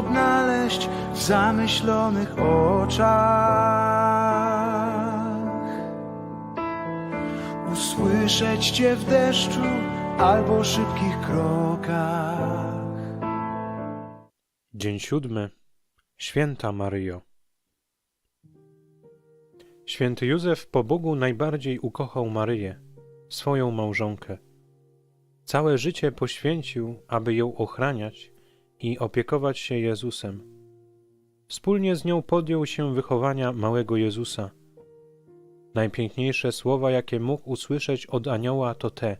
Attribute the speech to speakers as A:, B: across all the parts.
A: Odnaleźć w zamyślonych oczach. Usłyszeć Cię w deszczu albo szybkich krokach.
B: Dzień siódmy. Święta Maryjo. Święty Józef po Bogu najbardziej ukochał Maryję, swoją małżonkę. Całe życie poświęcił, aby ją ochraniać i opiekować się Jezusem. Wspólnie z nią podjął się wychowania małego Jezusa. Najpiękniejsze słowa, jakie mógł usłyszeć od anioła, to te: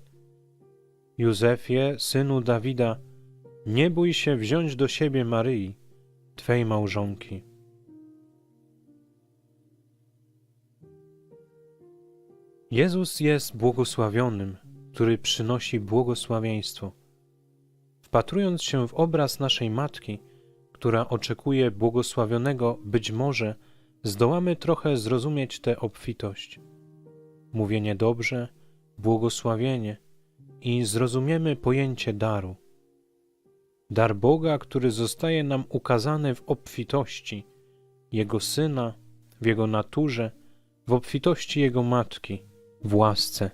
B: Józefie, synu Dawida, nie bój się wziąć do siebie Maryi, Twej małżonki. Jezus jest błogosławionym, który przynosi błogosławieństwo. Wpatrując się w obraz naszej Matki, która oczekuje błogosławionego, być może zdołamy trochę zrozumieć tę obfitość. Mówienie dobrze, błogosławienie i zrozumiemy pojęcie daru. Dar Boga, który zostaje nam ukazany w obfitości Jego Syna, w Jego naturze, w obfitości Jego Matki, w łasce.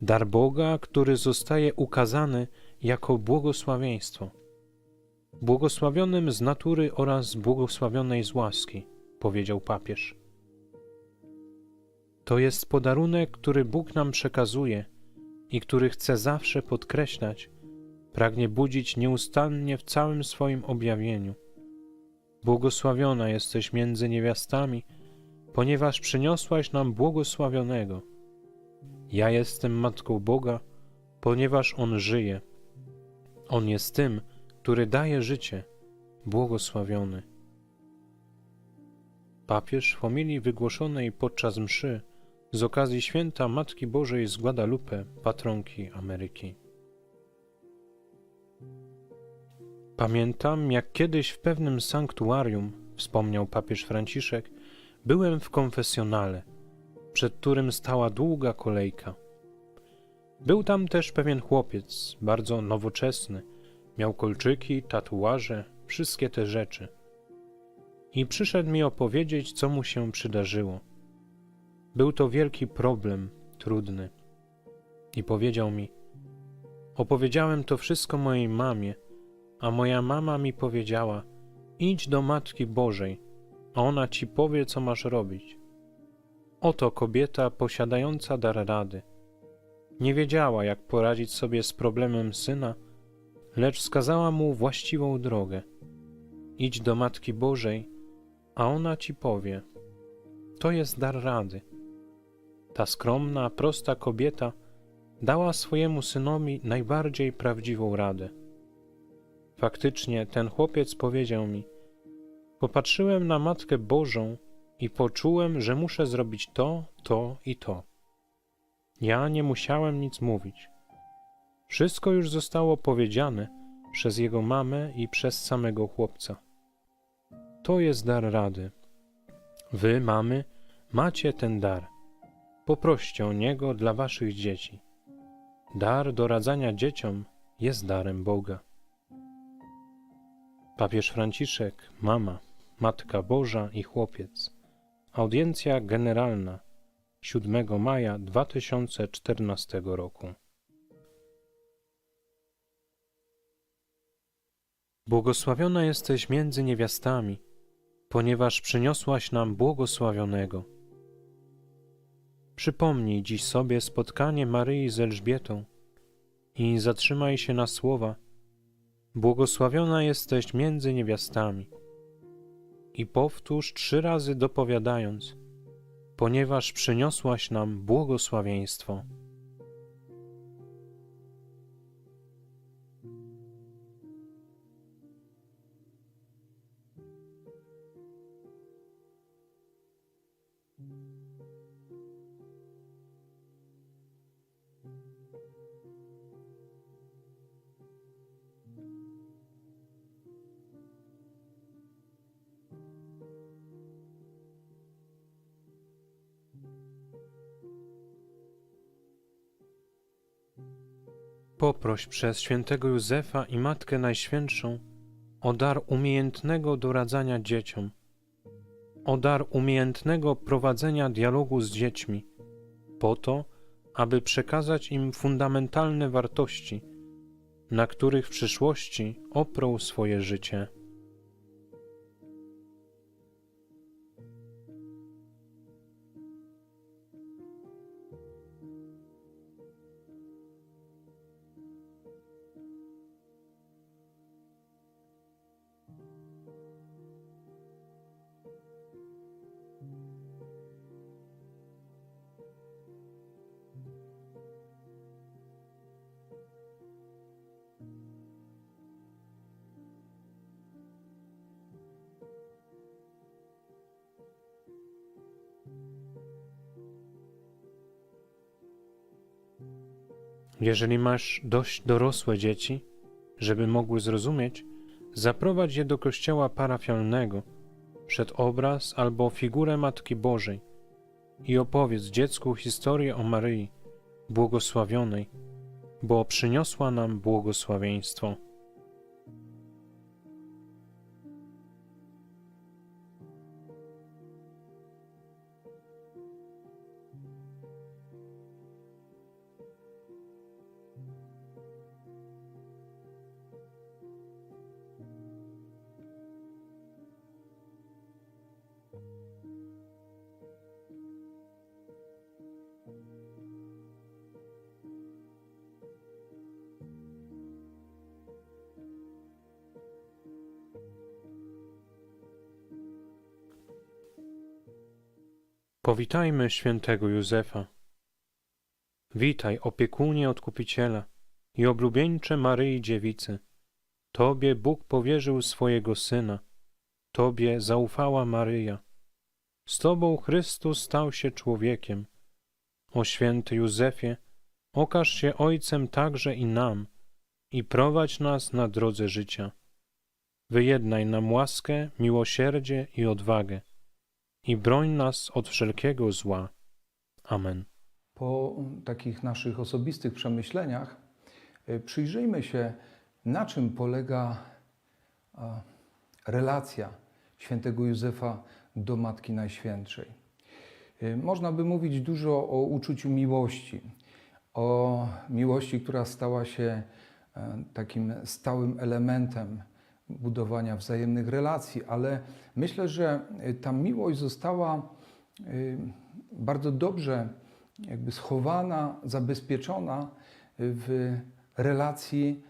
B: Dar Boga, który zostaje ukazany jako błogosławieństwo. Błogosławionym z natury oraz błogosławionej z łaski, powiedział papież. To jest podarunek, który Bóg nam przekazuje i który chce zawsze podkreślać, pragnie budzić nieustannie w całym swoim objawieniu. Błogosławiona jesteś między niewiastami, ponieważ przyniosłaś nam błogosławionego. Ja jestem Matką Boga, ponieważ On żyje. On jest tym, który daje życie, błogosławiony. Papież w homilii wygłoszonej podczas mszy z okazji święta Matki Bożej z Guadalupe, patronki Ameryki. Pamiętam, jak kiedyś w pewnym sanktuarium, wspomniał papież Franciszek, byłem w konfesjonale, przed którym stała długa kolejka. Był tam też pewien chłopiec, bardzo nowoczesny, miał kolczyki, tatuaże, wszystkie te rzeczy. I przyszedł mi opowiedzieć, co mu się przydarzyło. Był to wielki problem, trudny. I powiedział mi: Opowiedziałem to wszystko mojej mamie a moja mama mi powiedziała: Idź do Matki Bożej, a ona ci powie, co masz robić. Oto kobieta posiadająca dar rady. Nie wiedziała, jak poradzić sobie z problemem syna, lecz wskazała mu właściwą drogę. Idź do Matki Bożej, a ona ci powie. To jest dar rady. Ta skromna, prosta kobieta dała swojemu synowi najbardziej prawdziwą radę. Faktycznie ten chłopiec powiedział mi: Popatrzyłem na Matkę Bożą i poczułem, że muszę zrobić to, to i to. Ja nie musiałem nic mówić. Wszystko już zostało powiedziane przez jego mamę i przez samego chłopca. To jest dar rady. Wy, mamy, macie ten dar. Poproście o niego dla waszych dzieci. Dar doradzania dzieciom jest darem Boga. Papież Franciszek, mama, Matka Boża i chłopiec. Audiencja generalna 7 maja 2014 roku. Błogosławiona jesteś między niewiastami, ponieważ przyniosłaś nam błogosławionego. Przypomnij dziś sobie spotkanie Maryi z Elżbietą i zatrzymaj się na słowa – Błogosławiona jesteś między niewiastami. I powtórz trzy razy dopowiadając, ponieważ przyniosłaś nam błogosławieństwo. Poproś przez świętego Józefa i Matkę Najświętszą o dar umiejętnego doradzania dzieciom, o dar umiejętnego prowadzenia dialogu z dziećmi, po to, aby przekazać im fundamentalne wartości, na których w przyszłości oprą swoje życie. Jeżeli masz dość dorosłe dzieci, żeby mogły zrozumieć, zaprowadź je do kościoła parafialnego, przed obraz albo figurę Matki Bożej i opowiedz dziecku historię o Maryi, błogosławionej, bo przyniosła nam błogosławieństwo. Powitajmy świętego Józefa. Witaj, opiekunie Odkupiciela i oblubieńcze Maryi Dziewicy. Tobie Bóg powierzył swojego Syna, Tobie zaufała Maryja. Z Tobą Chrystus stał się człowiekiem. O święty Józefie, okaż się Ojcem także i nam i prowadź nas na drodze życia. Wyjednaj nam łaskę, miłosierdzie i odwagę i broń nas od wszelkiego zła. Amen.
C: Po takich naszych osobistych przemyśleniach y, przyjrzyjmy się, na czym polega relacja świętego Józefa do Matki Najświętszej. Y, Można by mówić dużo o uczuciu miłości, o miłości, która stała się e, takim stałym elementem budowania wzajemnych relacji, ale myślę, że y, ta miłość została y, bardzo dobrze jakby schowana, zabezpieczona w relacji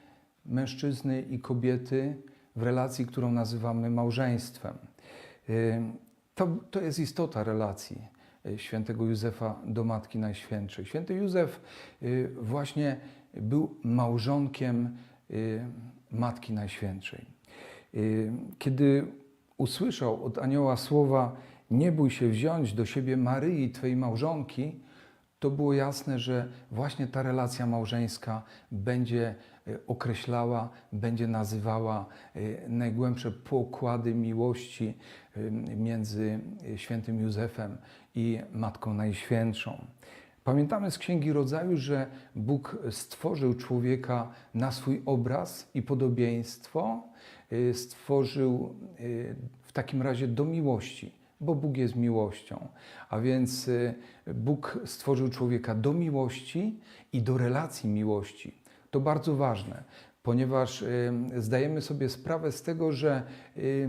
C: mężczyzny i kobiety, w relacji, którą nazywamy małżeństwem. To, to jest istota relacji świętego Józefa do Matki Najświętszej. Święty Józef właśnie był małżonkiem Matki Najświętszej. Y, Kiedy usłyszał od anioła słowa nie bój się wziąć do siebie Maryi, Twojej małżonki, to było jasne, że właśnie ta relacja małżeńska będzie y, określała, będzie nazywała y, najgłębsze pokłady miłości między świętym Józefem i Matką Najświętszą. Pamiętamy z Księgi Rodzaju, że Bóg stworzył człowieka na swój obraz i podobieństwo, stworzył y, w takim razie do miłości, bo Bóg jest miłością. A więc y, Bóg stworzył człowieka do miłości i do relacji miłości. To bardzo ważne, ponieważ y, zdajemy sobie sprawę z tego, że y,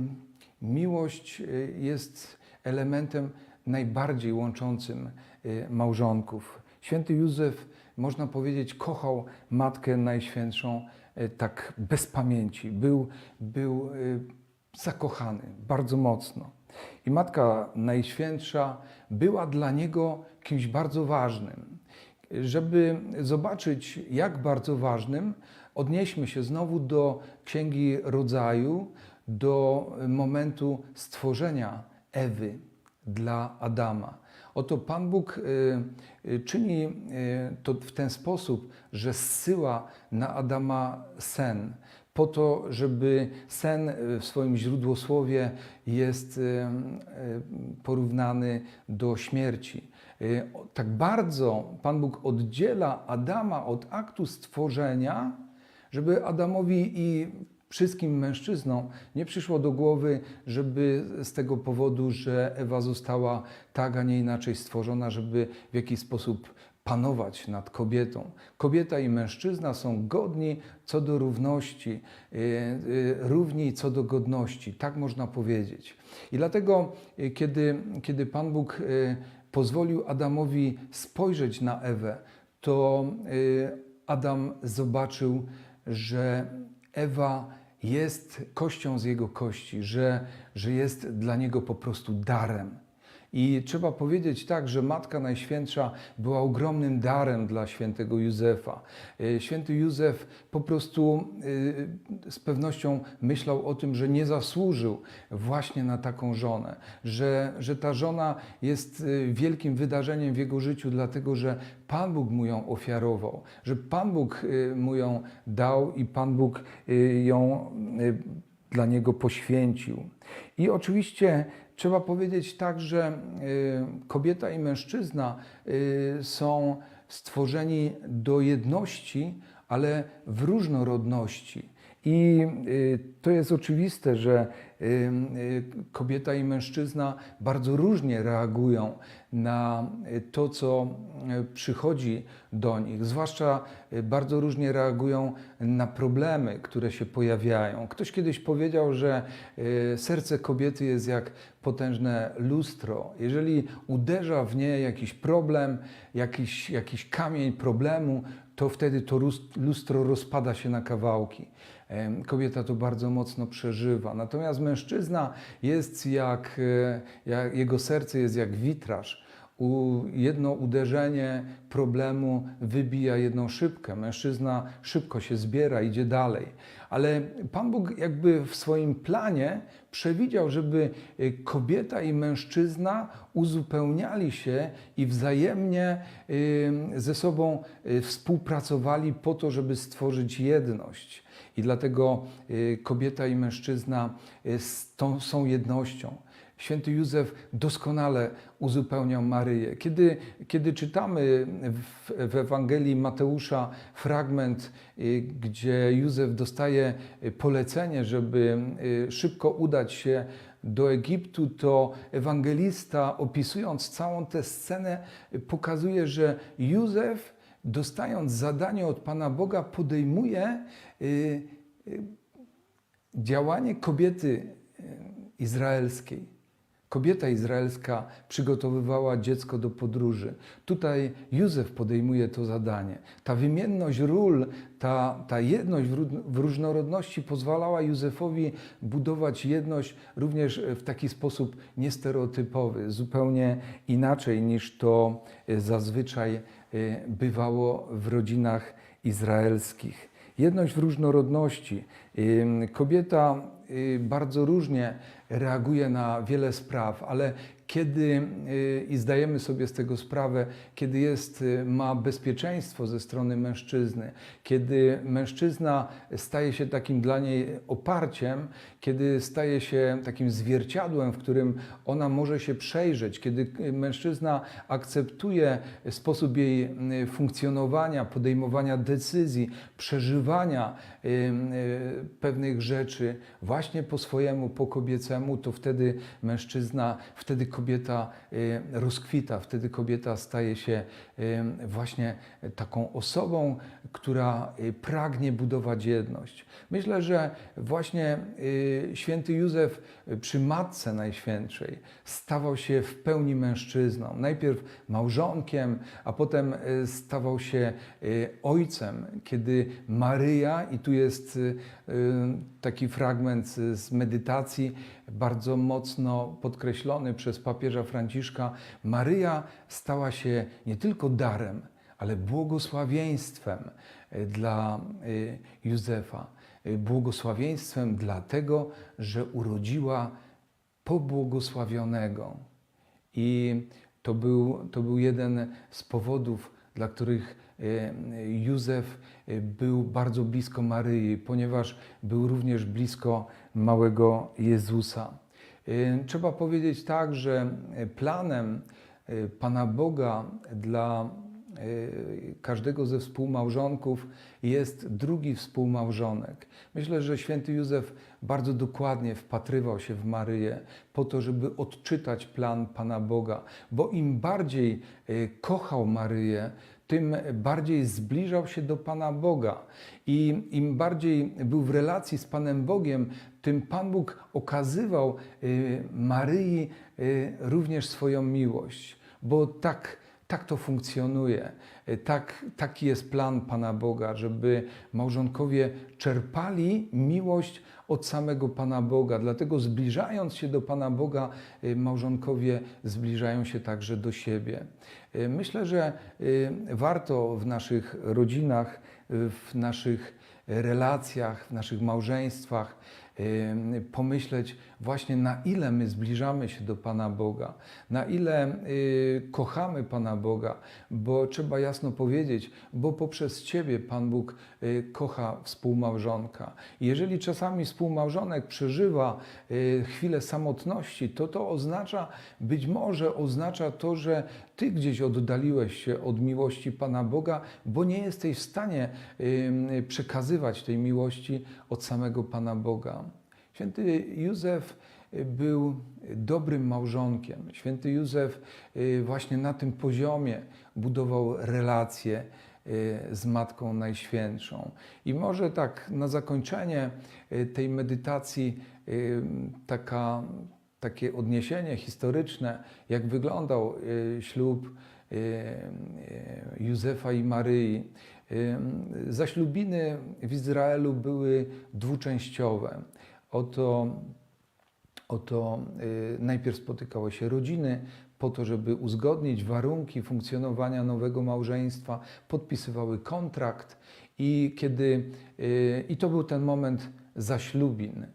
C: miłość y, jest elementem najbardziej łączącym y, małżonków. Święty Józef, można powiedzieć, kochał Matkę Najświętszą y, tak bez pamięci. Był, był y, zakochany bardzo mocno. I Matka Najświętsza była dla niego kimś bardzo ważnym. Żeby zobaczyć, jak bardzo ważnym, odnieśmy się znowu do Księgi Rodzaju, do momentu stworzenia Ewy dla Adama. Oto Pan Bóg y, y, czyni y, to w ten sposób, że zsyła na Adama sen, po to, żeby sen w swoim źródłosłowie jest porównany do śmierci. Tak bardzo Pan Bóg oddziela Adama od aktu stworzenia, żeby Adamowi i wszystkim mężczyznom nie przyszło do głowy, żeby z tego powodu, że Ewa została tak, a nie inaczej stworzona, żeby w jakiś sposób panować nad kobietą. Kobieta i mężczyzna są godni co do równości, y, y, równi co do godności, tak można powiedzieć. I dlatego, y, kiedy, kiedy Pan Bóg pozwolił Adamowi spojrzeć na Ewę, to Adam zobaczył, że Ewa jest kością z jego kości, że, że jest dla niego po prostu darem. I trzeba powiedzieć tak, że Matka Najświętsza była ogromnym darem dla świętego Józefa. Y, Święty Józef po prostu y, z pewnością myślał o tym, że nie zasłużył właśnie na taką żonę, że, że ta żona jest y, wielkim wydarzeniem w jego życiu, dlatego że Pan Bóg mu ją ofiarował, że Pan Bóg mu ją dał i Pan Bóg ją dla niego poświęcił. I oczywiście trzeba powiedzieć tak, że y, kobieta i mężczyzna y, są stworzeni do jedności, ale w różnorodności. I y, to jest oczywiste, że kobieta i mężczyzna bardzo różnie reagują na to, co y, przychodzi do nich. Zwłaszcza y, bardzo różnie reagują na problemy, które się pojawiają. Ktoś kiedyś powiedział, że y, serce kobiety jest jak potężne lustro. Jeżeli uderza w nie jakiś problem, jakiś, jakiś kamień problemu, to wtedy to lus- lustro rozpada się na kawałki. Kobieta to bardzo mocno przeżywa. Natomiast mężczyzna jest jak, e, jak jego serce jest jak witraż. Jedno uderzenie problemu wybija jedną szybkę. Mężczyzna szybko się zbiera, idzie dalej. Ale Pan Bóg jakby w swoim planie przewidział, żeby e, kobieta i mężczyzna uzupełniali się i wzajemnie e, ze sobą e, współpracowali po to, żeby stworzyć jedność. I dlatego kobieta i mężczyzna są jednością. Święty Józef doskonale uzupełniał Maryję. Kiedy, kiedy czytamy w, w Ewangelii Mateusza fragment, y, gdzie Józef dostaje polecenie, żeby y, szybko udać się do Egiptu, to ewangelista, opisując całą tę scenę, pokazuje, że Józef, dostając zadanie od Pana Boga, podejmuje y, działanie kobiety izraelskiej. Kobieta izraelska przygotowywała dziecko do podróży. Tutaj Józef podejmuje to zadanie. Ta wymienność ról, ta, ta jedność w, ró- w różnorodności pozwalała Józefowi budować jedność również w taki sposób niestereotypowy, zupełnie inaczej niż to y, zazwyczaj y, bywało w rodzinach izraelskich. Jedność w różnorodności. Kobieta bardzo różnie reaguje na wiele spraw, ale kiedy y, i zdajemy sobie z tego sprawę, kiedy jest, y, ma bezpieczeństwo ze strony mężczyzny, kiedy mężczyzna staje się takim dla niej oparciem, kiedy staje się takim zwierciadłem, w którym ona może się przejrzeć, kiedy y, mężczyzna akceptuje sposób jej funkcjonowania, podejmowania decyzji, przeżywania pewnych rzeczy właśnie po swojemu, po kobiecemu, to wtedy mężczyzna, wtedy kobieta y, rozkwita, wtedy kobieta staje się y, właśnie taką osobą, która y, pragnie budować jedność. Myślę, że właśnie święty Józef przy Matce Najświętszej stawał się w pełni mężczyzną. Najpierw małżonkiem, a potem stawał się ojcem, kiedy Maryja, i tu jest taki fragment z medytacji, bardzo mocno podkreślony przez papieża Franciszka, Maryja stała się nie tylko darem, ale błogosławieństwem y, dla y, Józefa. Y, Błogosławieństwem dlatego, że urodziła pobłogosławionego. I to był, to był jeden z powodów, dla których e, Józef e, był bardzo blisko Maryi, ponieważ był również blisko małego Jezusa. E, Trzeba powiedzieć tak, że planem y, Pana Boga dla y, każdego ze współmałżonków jest drugi współmałżonek. Myślę, że święty Józef bardzo dokładnie wpatrywał się w Maryję po to, żeby odczytać plan Pana Boga, bo im bardziej y, kochał Maryję, tym bardziej zbliżał się do Pana Boga. I im bardziej był w relacji z Panem Bogiem, tym Pan Bóg okazywał y, Maryi y, również swoją miłość, bo tak, tak to funkcjonuje. Y, Tak, taki jest plan Pana Boga, żeby małżonkowie czerpali miłość od samego Pana Boga. Dlatego zbliżając się do Pana Boga, y, małżonkowie zbliżają się także do siebie. Y, Myślę, że warto w naszych rodzinach, w naszych relacjach, w naszych małżeństwach pomyśleć właśnie na ile my zbliżamy się do Pana Boga, na ile y, kochamy Pana Boga, bo trzeba jasno powiedzieć, bo poprzez Ciebie Pan Bóg y, kocha współmałżonka. Jeżeli czasami współmałżonek przeżywa y, chwilę samotności, to to oznacza, być może oznacza to, że Ty gdzieś oddaliłeś się od miłości Pana Boga, bo nie jesteś w stanie przekazywać tej miłości od samego Pana Boga. Święty Józef był dobrym małżonkiem. Święty Józef y, właśnie na tym poziomie budował relacje y, z Matką Najświętszą. I może tak na zakończenie y, tej medytacji taka, takie odniesienie historyczne, jak wyglądał ślub Józefa i Maryi. Zaślubiny w Izraelu były dwuczęściowe. Oto, oto y, najpierw spotykały się rodziny po to, żeby uzgodnić warunki funkcjonowania nowego małżeństwa, podpisywały kontrakt i kiedy y, i to był ten moment zaślubin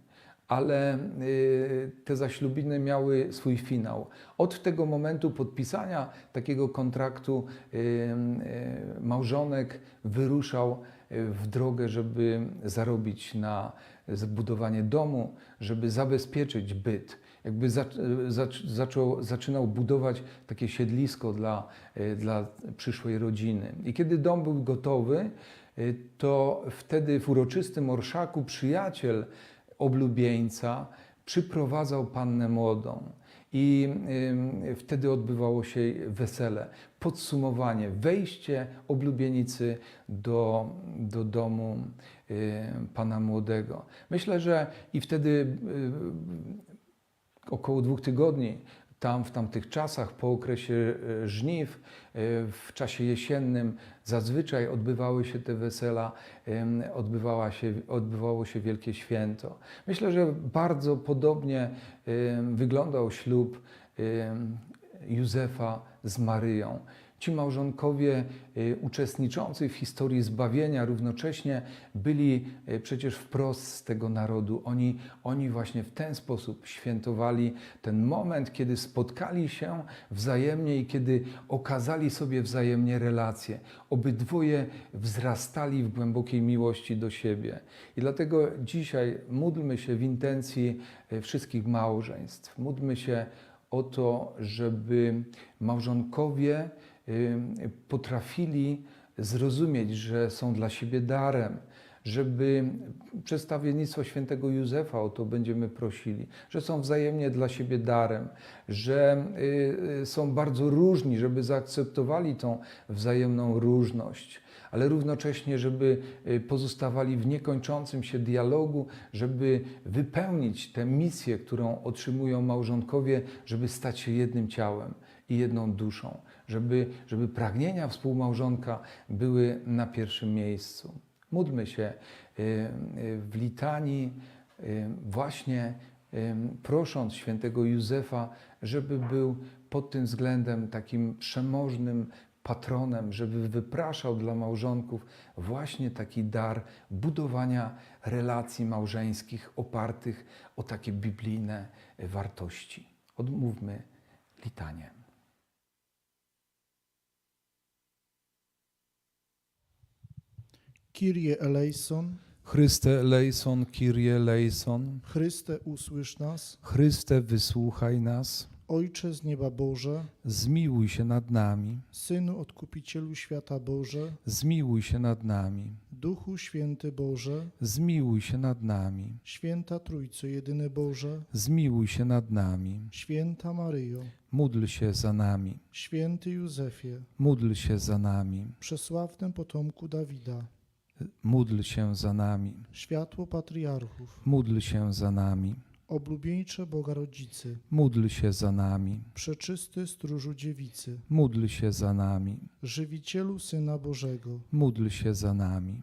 C: ale y, te zaślubiny miały swój finał. Od tego momentu podpisania takiego kontraktu y, y, małżonek wyruszał w drogę, żeby zarobić na zbudowanie domu, żeby zabezpieczyć byt. Jakby zac, zac, zaczął, zaczynał budować takie siedlisko dla, dla przyszłej rodziny. I kiedy dom był gotowy, to wtedy w uroczystym orszaku przyjaciel oblubieńca przyprowadzał pannę młodą. I wtedy odbywało się wesele, podsumowanie, wejście oblubienicy do, do domu pana młodego. Myślę, że i wtedy około dwóch tygodni tam w tamtych czasach, po okresie e, żniw, e, w czasie jesiennym, zazwyczaj odbywały się te wesela, odbywała się, odbywało się Wielkie Święto. Myślę, że bardzo podobnie wyglądał ślub Józefa z Maryją. Ci małżonkowie y, uczestniczący w historii zbawienia równocześnie byli y, przecież wprost z tego narodu. Oni, oni właśnie w ten sposób świętowali ten moment, kiedy spotkali się wzajemnie i kiedy okazali sobie wzajemnie relacje. Obydwoje wzrastali w głębokiej miłości do siebie. I dlatego dzisiaj módlmy się w intencji y, wszystkich małżeństw. Módlmy się o to, żeby małżonkowie y, potrafili zrozumieć, że są dla siebie darem, żeby przedstawiennictwo świętego Józefa o to będziemy prosili, że są wzajemnie dla siebie darem, że y, y, są bardzo różni, żeby zaakceptowali tą wzajemną różność ale równocześnie, żeby y, pozostawali w niekończącym się dialogu, żeby wypełnić tę misję, którą otrzymują małżonkowie, żeby stać się jednym ciałem i jedną duszą, żeby, żeby pragnienia współmałżonka były na pierwszym miejscu. Módlmy się y, y, w litanii właśnie prosząc świętego Józefa, żeby był pod tym względem takim przemożnym patronem, żeby wypraszał dla małżonków właśnie taki dar budowania relacji małżeńskich opartych o takie biblijne wartości. Odmówmy litanie.
D: Kyrie eleison,
C: Chryste eleison, Kyrie eleison.
D: Chryste usłysz nas,
C: Chryste wysłuchaj nas.
D: Ojcze z nieba Boże,
C: zmiłuj się nad nami,
D: Synu Odkupicielu świata Boże,
C: zmiłuj się nad nami,
D: Duchu Święty Boże,
C: zmiłuj się nad nami,
D: Święta Trójco Jedyny Boże,
C: zmiłuj się nad nami,
D: Święta Maryjo,
C: módl się za nami,
D: Święty Józefie,
C: módl się za nami,
D: przesławnym potomku Dawida,
C: módl się za nami,
D: światło patriarchów,
C: módl się za nami,
D: oblubieńcze Boga Rodzicy,
C: módl się za nami,
D: przeczysty stróżu dziewicy,
C: módl się za nami,
D: żywicielu Syna Bożego,
C: módl się za nami,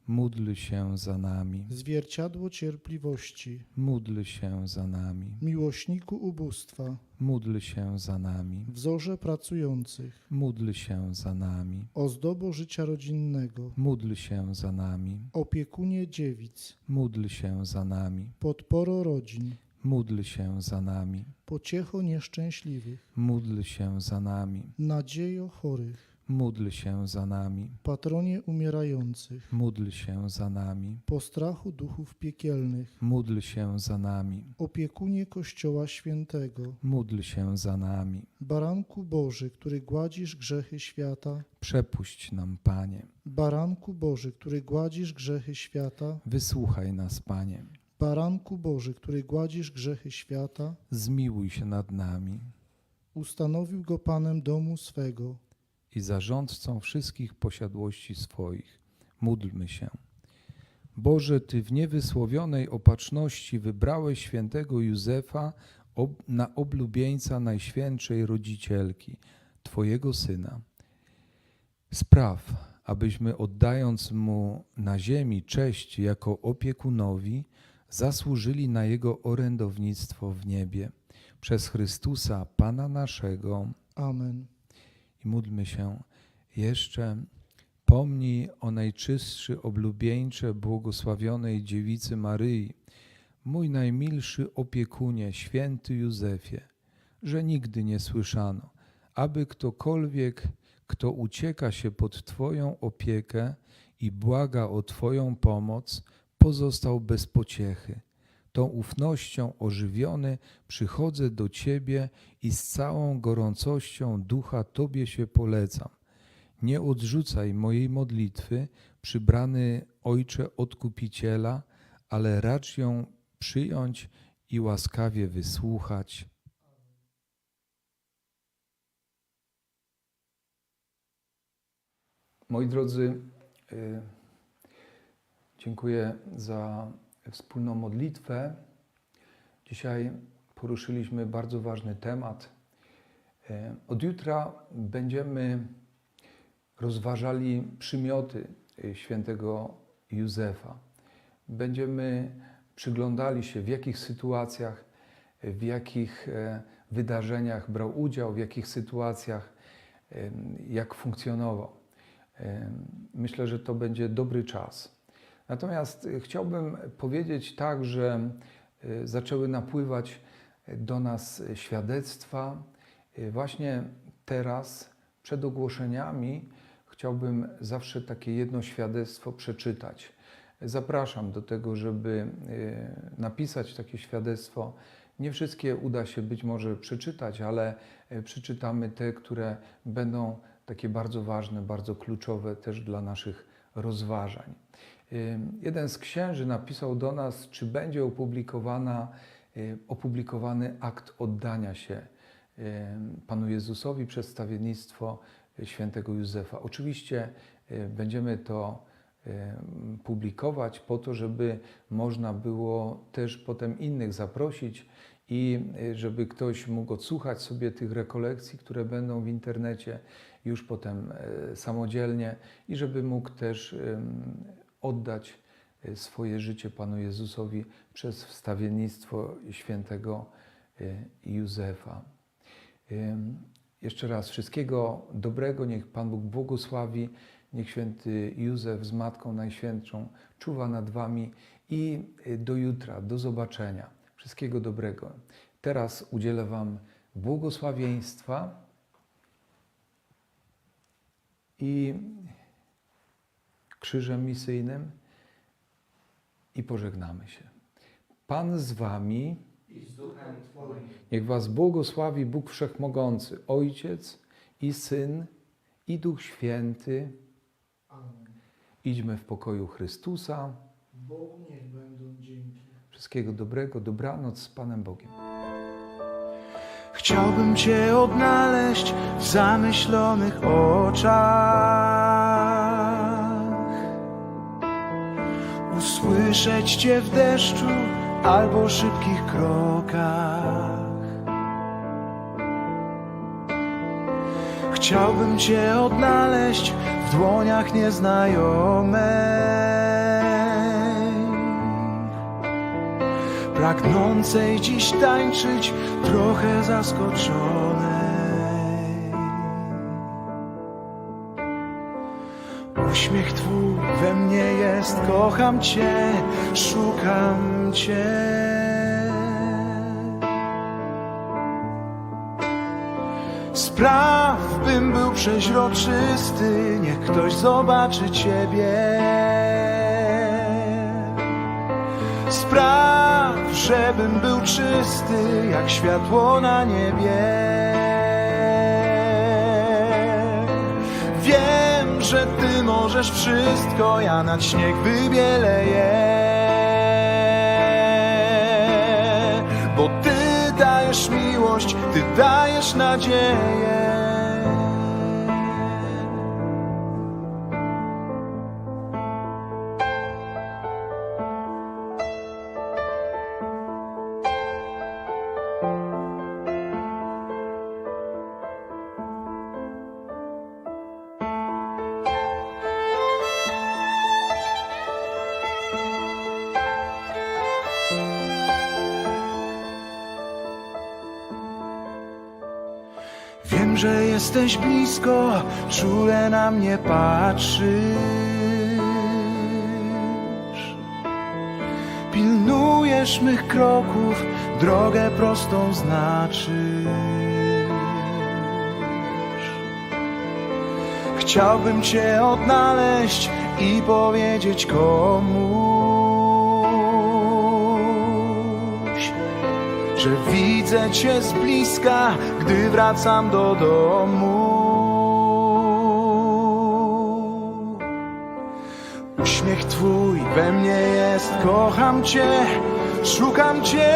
C: módl się za nami,
D: zwierciadło cierpliwości,
C: módl się za nami,
D: miłośniku ubóstwa,
C: módl się za nami,
D: wzorze pracujących,
C: módl się za nami,
D: ozdobo życia rodzinnego,
C: módl się za nami,
D: opiekunie dziewic,
C: módl się za nami,
D: podporo rodzin,
C: módl się za nami,
D: pociecho nieszczęśliwych,
C: módl się za nami,
D: nadziejo chorych,
C: módl się za nami,
D: patronie umierających,
C: módl się za nami,
D: postrachu duchów piekielnych,
C: módl się za nami,
D: opiekunie Kościoła Świętego,
C: módl się za nami,
D: Baranku Boży, który gładzisz grzechy świata,
C: przepuść nam, Panie,
D: Baranku Boży, który gładzisz grzechy świata,
C: wysłuchaj nas, Panie,
D: Baranku Boży, który gładzisz grzechy świata,
C: zmiłuj się nad nami.
D: Ustanowił go Panem domu swego,
C: i zarządcą wszystkich posiadłości swoich. Módlmy się. Boże, Ty w niewysłowionej opatrzności wybrałeś świętego Józefa na oblubieńca Najświętszej Rodzicielki, Twojego Syna. Spraw, abyśmy oddając Mu na ziemi cześć jako opiekunowi, zasłużyli na Jego orędownictwo w niebie. Przez Chrystusa, Pana naszego.
D: Amen.
C: I módlmy się jeszcze. Pomnij o najczystszy, oblubieńcze, błogosławionej dziewicy Maryi, mój najmilszy opiekunie, święty Józefie, że nigdy nie słyszano, aby ktokolwiek, kto ucieka się pod Twoją opiekę i błaga o Twoją pomoc, pozostał bez pociechy. Tą ufnością ożywiony przychodzę do Ciebie i z całą gorącością ducha Tobie się polecam. Nie odrzucaj mojej modlitwy, przybrany Ojcze Odkupiciela, ale racz ją przyjąć i łaskawie wysłuchać. Moi drodzy, y, dziękuję za wspólną modlitwę. Dzisiaj poruszyliśmy bardzo ważny temat. Y, Od jutra będziemy rozważali przymioty y, świętego Józefa. Będziemy przyglądali się, w jakich sytuacjach, y, w jakich e, wydarzeniach brał udział, w jakich sytuacjach, jak funkcjonował. Myślę, że to będzie dobry czas. Natomiast y, chciałbym powiedzieć tak, że y, zaczęły napływać do nas świadectwa. Y, Właśnie teraz, przed ogłoszeniami, chciałbym zawsze takie jedno świadectwo przeczytać. Zapraszam do tego, żeby napisać takie świadectwo. Nie wszystkie uda się być może przeczytać, ale przeczytamy te, które będą takie bardzo ważne, bardzo kluczowe też dla naszych rozważań. Y, Jeden z księży napisał do nas, czy będzie opublikowana, y, opublikowany akt oddania się y, Panu Jezusowi przez stawiennictwo świętego Józefa. Oczywiście y, będziemy to y, publikować po to, żeby można było też potem innych zaprosić i y, żeby ktoś mógł odsłuchać sobie tych rekolekcji, które będą w internecie już potem y, samodzielnie i żeby mógł też oddać y, swoje życie Panu Jezusowi przez wstawiennictwo świętego y, Józefa. Jeszcze raz wszystkiego dobrego, niech Pan Bóg błogosławi, niech święty Józef z Matką Najświętszą czuwa nad Wami i y, do jutra, do zobaczenia. Wszystkiego dobrego. Teraz udzielę Wam błogosławieństwa i krzyżem misyjnym i pożegnamy się. Pan z Wami. Niech Was błogosławi Bóg Wszechmogący, Ojciec i Syn i Duch Święty. Idźmy w pokoju Chrystusa.
D: Bogu niech będą dzięki.
C: Wszystkiego dobrego, dobranoc z Panem Bogiem.
A: Chciałbym Cię odnaleźć w zamyślonych oczach. Usłyszeć Cię w deszczu albo szybkich krokach. Chciałbym Cię odnaleźć w dłoniach nieznajomej pragnącej dziś tańczyć, trochę zaskoczonej. Uśmiech Twój we mnie jest, kocham Cię, szukam Cię. Spraw, bym był przeźroczysty, niech ktoś zobaczy Ciebie. Spraw, żebym był czysty jak światło na niebie. Że Ty możesz wszystko, ja nad śnieg wybieleję. Bo Ty dajesz miłość, Ty dajesz nadzieję. Jesteś blisko, czule na mnie patrzysz. Pilnujesz mych kroków, drogę prostą znaczysz. Chciałbym Cię odnaleźć i powiedzieć komuś że widzę Cię z bliska, gdy wracam do domu. Kocham Cię, szukam Cię.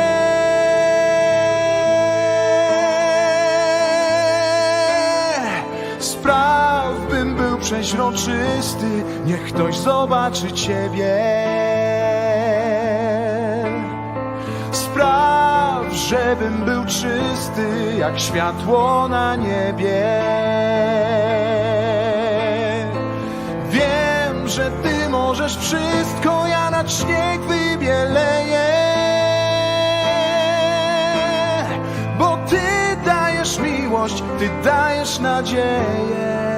A: Spraw, bym był przeźroczysty, niech ktoś zobaczy Ciebie. Spraw, żebym był czysty jak światło na niebie. Wiem, że Ty możesz wszystko, nad śnieg wybieleję. Bo Ty dajesz miłość, Ty dajesz nadzieję.